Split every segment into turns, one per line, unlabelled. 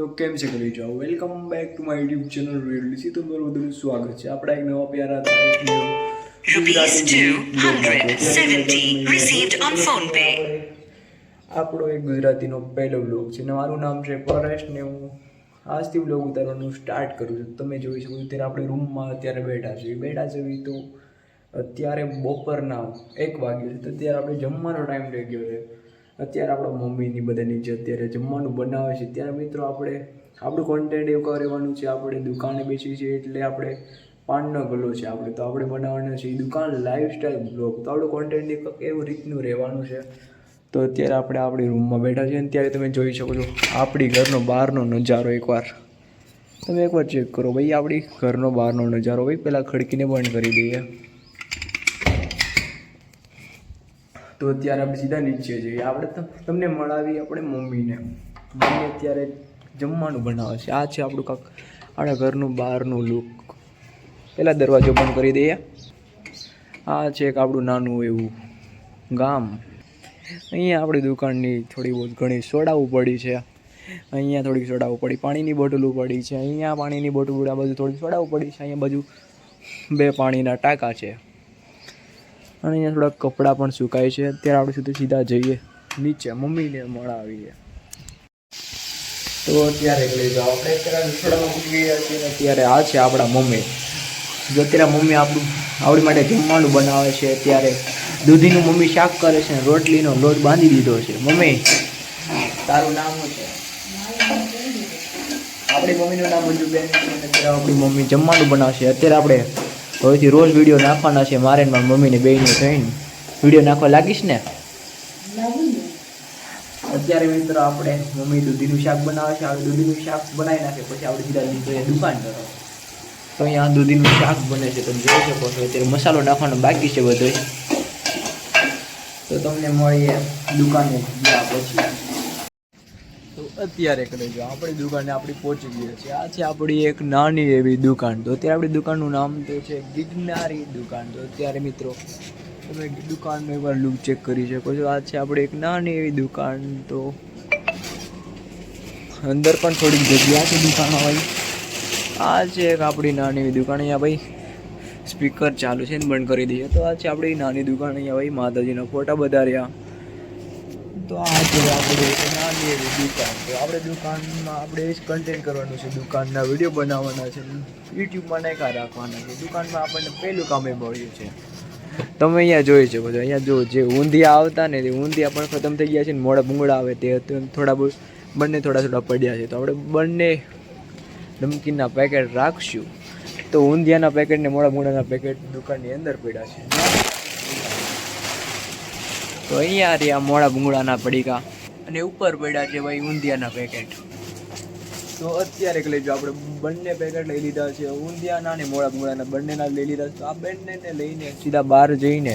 તો કેમ છે કરી જાઓ? Welcome back to my YouTube channel રેડલીસી તો મારું બધું સ્વાગત છે. આપણા એક નવા પ્યારા એક નવો
Rupees
Gujarati
270 received on phone pay.
આપણો એક ગુજરાતીનો પહેલો બ્લોગ છે ને મારું નામ છે પરેશ ને હું આજથી બ્લોગ ઉતારવાનું સ્ટાર્ટ કરું છું. તમે જોઈ શકો ત્યારે આપણે રૂમમાં અત્યારે બેઠા છીએ. બેઠા છીએ તો અત્યારે બપોરના એક વાગ્યો છે. તો અત્યારે આપણે જમવાનો ટાઈમ થઈ ગયો છે. અત્યારે આપણા મમ્મીની બધાની જે અત્યારે જમવાનું બનાવે છે, ત્યારે મિત્રો આપણે, આપણું કોન્ટેન્ટ એવું કરવાનું છે, આપણે દુકાને બેસી છે એટલે આપણે પાનનો ગલ્લો છે આપણે, તો આપણે બનાવવાનો છે દુકાન લાઈફસ્ટાઈલ બ્લોગ તો આપણું કોન્ટેન્ટ એક એવું રીતનું રહેવાનું છે. તો અત્યારે આપણે આપણી રૂમમાં બેઠા છીએ અને ત્યારે તમે જોઈ શકો છો આપણી ઘરનો બહારનો નજારો એકવાર. તમે એકવાર ચેક કરો ભાઈ, આપણી ઘરનો બહારનો નજારો ભાઈ પહેલાં ખડકીને બંધ કરી દઈએ. તો અત્યારે આપણે સીધા નીચે જઈએ. આપણે તમને મળાવી આપણે મમ્મીને. મમ્મી અત્યારે જમવાનું બનાવે છે. આ છે આપણું કાંક આપણા ઘરનું બહારનું લુક પહેલાં દરવાજો બંધ કરી દઈએ. આ છે એક આપણું નાનું એવું ગામ. અહીંયા આપણી દુકાનની થોડી બહુ ઘણી સોડાવું પડી છે. અહીંયા થોડીક સોડાવું પડી. પાણીની બોટલો પડી છે. અહીંયા પાણીની બોટલ, આ બધું થોડી સોડાવું પડી છે. અહીંયા બાજુ બે પાણીના ટાંકા છે. અને અહીંયા થોડાક કપડાં પણ સુકાય છે. અત્યારે આપણે સીધે સીધા જઈએ. નીચે મમ્મીને મળાવીએ. તો અત્યારે અત્યારે આ છે આપણા મમ્મી. જો અત્યારે મમ્મી આપણું આપણી માટે જમવાનું બનાવે છે. અત્યારે દૂધીનું મમ્મી શાક કરે છે રોટલીનો લોટ બાંધી દીધો છે. મમ્મી, તારું નામ છે? આપણી મમ્મીનું નામ મંજુબેન છે. અત્યારે આપણી મમ્મી જમવાનું બનાવશે. અત્યારે આપણે હવેથી રોજ વીડિયો નાખવાના છે મારે ને મારી મમ્મીને બેયને થઈને વીડિયો નાખવા લાગીશ ને? અત્યારે મિત્રો આપણે મમ્મી દૂધીનું શાક બનાવે છે, આપણે દૂધીનું શાક બનાવી નાખે પછી આપણે સીધા નીકળીએ દુકાન તરફ તો અહીંયા દૂધીનું શાક બને છે, તમે જોઈ શકો છો. અત્યારે મસાલો નાખવાનો બાકી છે બધો. તો તમને મળીએ દુકાને પછી. અત્યારે કરી છે. આપણી દુકાને આપણી પહોંચી ગઈ છે. આ છે આપણી એક નાની એવી દુકાન. તો અત્યારે આપણી દુકાનનું નામ તો છે ગિરનારી દુકાન. તો અત્યારે મિત્રો, તમે દુકાનનો એકવાર લુક ચેક કરી શકો છો. આ છે આપણી એક નાની એવી દુકાન. તો અંદર પણ થોડીક જગ્યા છે દુકાનમાં ભાઈ. આ છે એક આપણી નાની એવી દુકાન. અહીંયા ભાઈ સ્પીકર ચાલુ છે ને બંધ કરી દઈએ. તો આ છે આપણી નાની દુકાન. અહીંયા ભાઈ માતાજીના ફોટા બધા રહ્યા. તો આ નાની દુકાન. તો આપણે દુકાનમાં આપણે એ જ કન્ટેન્ટ કરવાનું છે. દુકાનના વીડિયો બનાવવાના છે. યુટ્યુબમાં નાખા રાખવાના છે. દુકાનમાં આપણને પહેલું કામ એ મળ્યું છે. તમે અહીંયા જોઈ શકો છો. અહીંયા જો જે ઊંધિયા આવતા ને તે ઊંધિયા પણ ખતમ થઈ ગયા છે ને મોડા ભૂંગળા આવે તે થોડા બંને થોડા થોડા પડ્યા છે. તો આપણે બંને નમકીનના પેકેટ રાખશું. તો ઊંધિયાના પેકેટ ને મોડા ભૂંગળાના પેકેટ દુકાનની અંદર પડ્યા છે. તો અહીંયા રહ્યા મોડા ભૂંગળાના પડીકા. અને ઉપર પડ્યા છે ભાઈ ઊંધિયાના પેકેટ તો અત્યારે લઈ જો આપણે બંને પેકેટ લઈ લીધા છે, ઊંધિયાના અને મોડા મોળાના બંનેના લઈ લીધા છે, તો આ બંનેને લઈને સીધા બહાર જઈને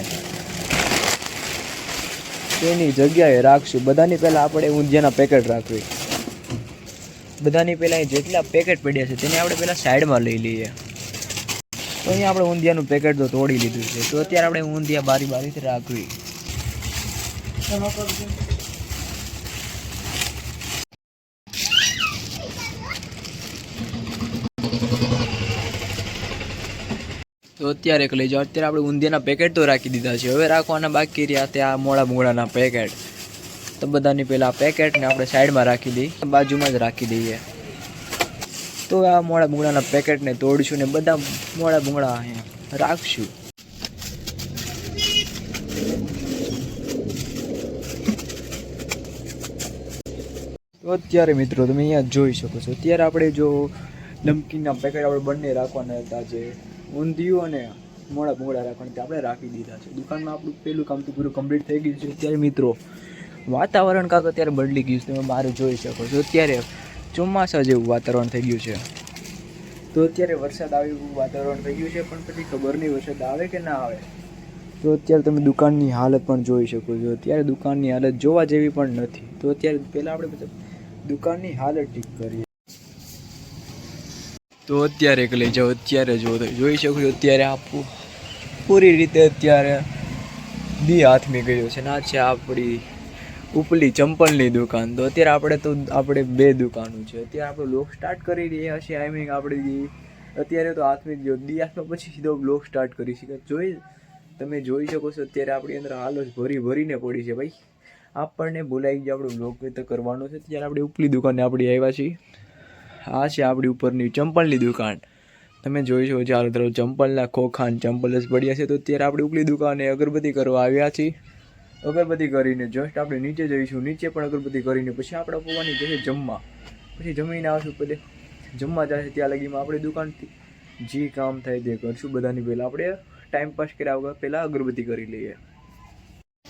તેની જગ્યાએ રાખશું. બધાની પહેલાં આપણે ઊંધિયાના પેકેટ રાખવી. બધાની પહેલાં જેટલા પેકેટ પડ્યા છે, તેને આપણે પહેલાં સાઈડમાં લઈ લઈએ. તો અહીંયા આપણે ઊંધિયાનું પેકેટ તો તોડી લીધું છે, તો અત્યારે આપણે ઊંધિયા બારી બારીથી રાખવી. તો અત્યારે એક લઈ જાઓ. અત્યારે આપણે ઊંધિયાના પેકેટ તો રાખી દીધા છે. હવે રાખવાના બાકી રહ્યા ત્યાં મોડા મૂળાના પેકેટ તો બધાની પહેલાં પેકેટને આપણે સાઈડમાં રાખી દઈએ. બાજુમાં જ રાખી દઈએ. તો આ મોડા ભૂંગળાના પેકેટને તોડશું ને બધા મોડા ભૂંગળા અહીંયા રાખશું. તો અત્યારે મિત્રો તમે અહીંયા જોઈ શકો છો. અત્યારે આપણે જો નમકીનના પેકેટ આપણે બંને રાખવાના હતા જે ઊંધિયું અને મોડા ભૂંગળા રાખવાની આપણે રાખી દીધા છે. દુકાનમાં આપણું પહેલું કામ તો પૂરું કમ્પ્લીટ થઈ ગયું છે. અત્યારે મિત્રો, વાતાવરણ કાંક અત્યારે બદલી ગયું છે. તમે બહાર જોઈ શકો છો. અત્યારે ચોમાસા જેવું વાતાવરણ થઈ ગયું છે. તો અત્યારે વરસાદ આવે વાતાવરણ થઈ ગયું છે, પણ પછી ખબર નહીં વરસાદ આવે કે ના આવે. તો અત્યારે તમે દુકાનની હાલત પણ જોઈ શકો છો. અત્યારે દુકાનની હાલત જોવા જેવી પણ નથી. તો અત્યારે પહેલાં આપણે દુકાનની હાલત ઠીક કરીએ. તો અત્યારે એક લઈ જાઓ, અત્યારે જો જોઈ શકો છો, અત્યારે આ પૂરી રીતે અત્યારે દી હાથમી ગયો છે ના છે આપણી ઉપલી ચંપલની દુકાન. તો અત્યારે આપણે તો, આપણે બે દુકાનો છે. અત્યારે આપણે બ્લોગ સ્ટાર્ટ કરી રહ્યા છીએ. આઈ મીન આપણે અત્યારે તો હાથમી ગયો દી હાથમાં પછી સીધો બ્લોગ સ્ટાર્ટ કરી શકે જોઈ, તમે જોઈ શકો છો, અત્યારે આપણી અંદર હાલ જ ભરી ભરીને પડી છે ભાઈ. આપણને બોલાવી ગયા આપણો બ્લોગ તો કરવાનો છે. ત્યારે આપણે ઉપલી દુકાને આપણી આવ્યા છીએ. આ છે આપણી ઉપરની ચંપલની દુકાન. તમે જોઈ શકો ચાલો તરફ ચંપલના ખોખાન, ચંપલ જ પડ્યા છે. તો અત્યારે આપણે ઉપલી દુકાને અગરબત્તી કરવા આવ્યા છીએ. અગરબત્તી કરીને જસ્ટ આપણે નીચે જઈશું. નીચે પણ અગરબત્તી કરીને પછી આપણે પોવાની જશે જમવા. પછી જમીને આવશું પછી જમવા જશે ત્યાં લગીમાં આપણે દુકાનથી જે કામ થાય તે કરશું. બધાની પહેલાં આપણે ટાઈમ પાસ કર્યા વગર પહેલાં અગરબત્તી કરી લઈએ.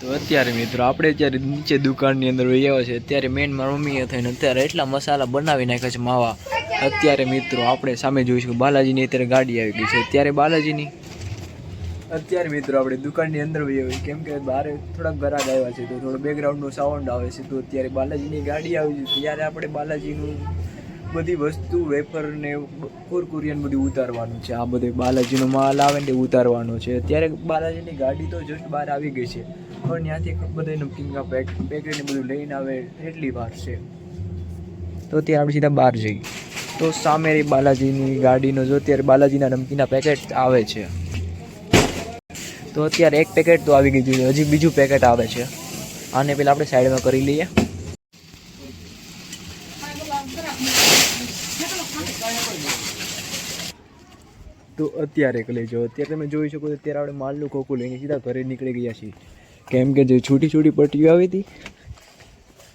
તો અત્યારે મિત્રો, આપણે અત્યારે નીચે દુકાનની અંદર વહી આવ્યા છે અત્યારે મેન મારા મમ્મીએ થઈને અત્યારે એટલા મસાલા બનાવી નાખ્યા છે માવા. અત્યારે મિત્રો, આપણે સામે જોઈશું બાલાજીની અત્યારે ગાડી આવી ગઈ છે. ત્યારે બાલાજીની અત્યારે મિત્રો, આપણે દુકાનની અંદર વહી આવી કેમ કે બહાર થોડાક ગરાગ આવ્યા છે, તો થોડો બેકગ્રાઉન્ડનો સાઉન્ડ આવે છે, તો અત્યારે બાલાજીની ગાડી આવી છે. ત્યારે આપણે બાલાજીનું બધી વસ્તુ, વેફર ને કુરકુરિયન બધું ઉતારવાનું છે. આ બધે બાલાજીનો માલ આવે ને ઉતારવાનો છે. અત્યારે બાલાજીની ગાડી તો જસ્ટ બહાર આવી ગઈ છે. પણ ત્યાંથી બધા નમકીનના પેક પેકેટ ને બધું લઈને આવે એટલી વાર છે. તો ત્યાં આપણે સીધા બહાર જઈએ. તો સામે રહી બાલાજીની ગાડીનો, જો અત્યારે બાલાજીના નમકીના પેકેટ આવે છે. તો અત્યારે એક પેકેટ તો આવી ગયું છે, હજી બીજું પેકેટ આવે છે. આને પહેલાં આપણે સાઈડમાં કરી લઈએ. તો અત્યારે કરી લેજો અત્યારે તમે જોઈ શકો અત્યારે આપણે માલનું ખોખું લઈને સીધા ઘરે નીકળી ગયા છીએ. કેમ કે જે છૂટી છૂટી પટ્ટીઓ આવી હતી,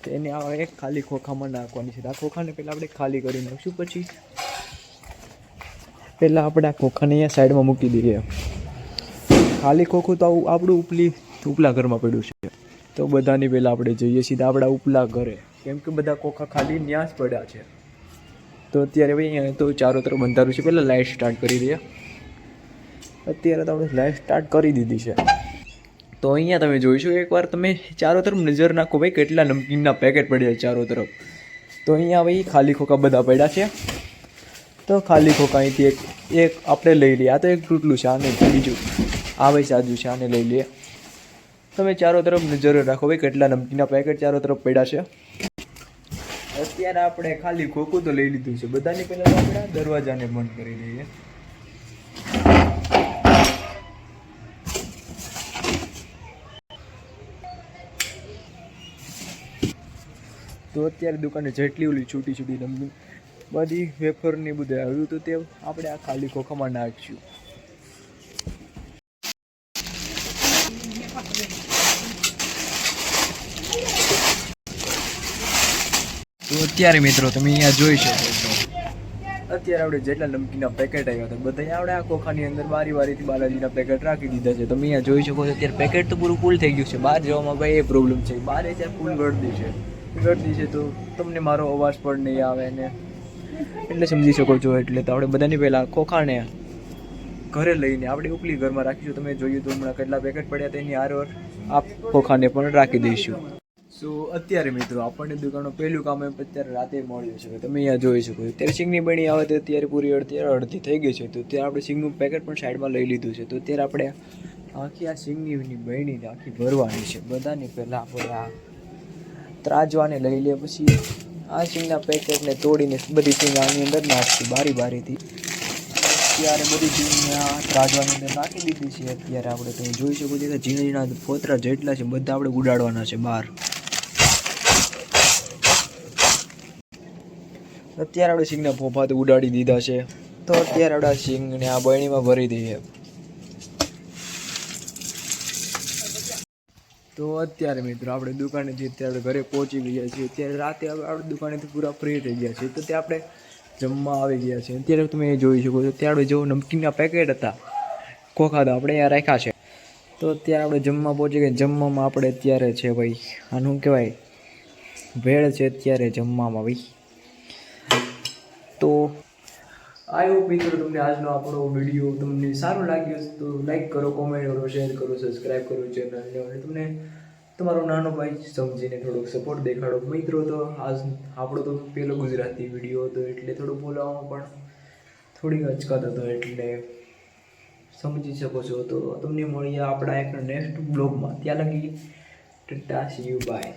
તેને એક ખાલી ખોખામાં નાખવાની છે. આ ખોખાને પહેલાં આપણે ખાલી કરી નાખશું પછી પહેલાં આપણે આ ખોખાને અહીંયા સાઈડમાં મૂકી દઈએ. ખાલી ખોખું તો આપણું ઉપલી, ઉપલા ઘરમાં પડ્યું છે. તો બધાની પહેલાં આપણે જઈએ સીધા આપણા ઉપલા ઘરે. કેમ કે બધા ખોખા ખાલી ન્યા જ પડ્યા છે. તો અત્યારે ભાઈ તો ચારો તરફ બંધારું છે. પહેલાં લાઇટ સ્ટાર્ટ કરી દઈએ. અત્યારે તો આપણે લાઇટ સ્ટાર્ટ કરી દીધી છે. તો અહીંયા તમે જોઈશો એકવાર તમે ચારો તરફ નજર નાખો ભાઈ, કેટલા નમકીનના પેકેટ પડ્યા છે ચારો તરફ. તો અહીંયા ભાઈ ખાલી ખોખા બધા પડ્યા છે. તો ખાલી ખોખા અહીંથી એક એક આપણે લઈ લઈએ. આ તો એક તૂટલું છે, આને બીજું. આ ભાઈ સાજુ છે, આને લઈ લઈએ. તમે ચારો તરફ નજર રાખો ભાઈ, કેટલા નમકીના પેકેટ ચારો તરફ પડ્યા છે. અત્યારે આપણે ખાલી ખોખું તો લઈ લીધું છે. બધાની પહેલાં આપણે દરવાજાને બંધ કરી દઈએ. તો અત્યારે દુકાને જેટલી ઓલી છૂટી છૂટી નમકીન બધી વેફરની બધું આવ્યું તો તે આપણે આ ખાલી ખોખામાં નાખીશું તો અત્યારે મિત્રો તમે અહીંયા જોઈ શકો છો. અત્યારે આપણે જેટલા નમકીનના પેકેટ આવ્યા હતા, બધા આપણે આ ખોખાની અંદર બારી બારીથી બાલાજીના પેકેટ રાખી દીધા છે. તમે અહીંયા જોઈ શકો છો, અત્યારે પેકેટ તો પૂરું ફૂલ થઈ ગયું છે. બહાર જવામાં ભાઈ એ પ્રોબ્લેમ છે બહાર અત્યારે ફૂલ ગળદી છે. ગળદી છે તો તમને મારો અવાજ પણ નહીં આવે ને. એટલે સમજી શકો છો, એટલે તો આપણે બધાની પહેલાં ખોખાને ઘરે લઈને આપણે ઉપલી ઘરમાં રાખીશું. તમે જોયું તો હમણાં કેટલા પેકેટ પડ્યા તેની હારવાર આ ખોખાને પણ રાખી દઈશું. સો અત્યારે મિત્રો, આપણને દુકાનનું પહેલું કામ એમ અત્યારે રાતે મળ્યું છે. તમે અહીંયા જોઈ શકો છો. ત્યારે સિંગની બની આવે તો અત્યારે પૂરી અડધી અડધી થઈ ગઈ છે. તો ત્યારે આપણે સિંગનું પેકેટ પણ સાઈડમાં લઈ લીધું છે. તો અત્યારે આપણે આખી આ સિંગની બહેની આખી ભરવાની છે. બધાની પહેલાં આપણે આ ત્રાજવાને લઈ લે પછી આ સિંગના પેકેટને તોડીને બધી સિંગ આની અંદર નાખતી બારી બારીથી. અત્યારે બધી સિંગને આ ત્રાજવાની અંદર નાખી દીધી છે. અત્યારે આપણે તમે જોઈ શકો છો કે ઝીણા ઝીણા ફોતરા જેટલા છે, બધા આપણે ઉડાડવાના છે બહાર. અત્યારે આપણે સિંગના ફોફા તો ઉડાડી દીધા છે. તો અત્યારે આપણે સિંગને આ બરણીમાં ભરી દઈએ. તો અત્યારે મિત્રો આપણે દુકાનેથી અત્યારે ઘરે પહોંચી ગયા છીએ. અત્યારે રાતે આપણે દુકાનેથી પૂરા ફ્રી થઈ ગયા છીએ. તો ત્યાં આપણે જમવા આવી ગયા છીએ. અત્યારે તમે એ જોઈ શકો છો ત્યારે જો નમકીનના પેકેટ હતા ખોખા તો આપણે અહીંયા રાખ્યા છે. તો અત્યારે આપણે જમવા પહોંચી ગયા. જમવામાં આપણે અત્યારે છે ભાઈ, આનું કહેવાય? ભેળ છે અત્યારે જમવામાં ભાઈ. તો આઈ મિત્રો તમને આજનો આપણો વીડિયો તમને સારો લાગ્યો તો લાઈક કરો કોમેન્ટ કરો શેર કરો સબસ્ક્રાઈબ કરો ચેનલને અને તમને તમારો નાનો ભાઈ સમજીને થોડોક સપોર્ટ દેખાડો. મિત્રો તો આજ આપણો તો પહેલો ગુજરાતી વીડિયો હતો એટલે થોડું બોલાવવામાં પણ થોડી અચકાત હતો એટલે સમજી શકો છો. તો તમને મળીએ આપણા એક નેક્સ્ટ બ્લોગમાં ત્યાં લગી ટાટા યુ બાય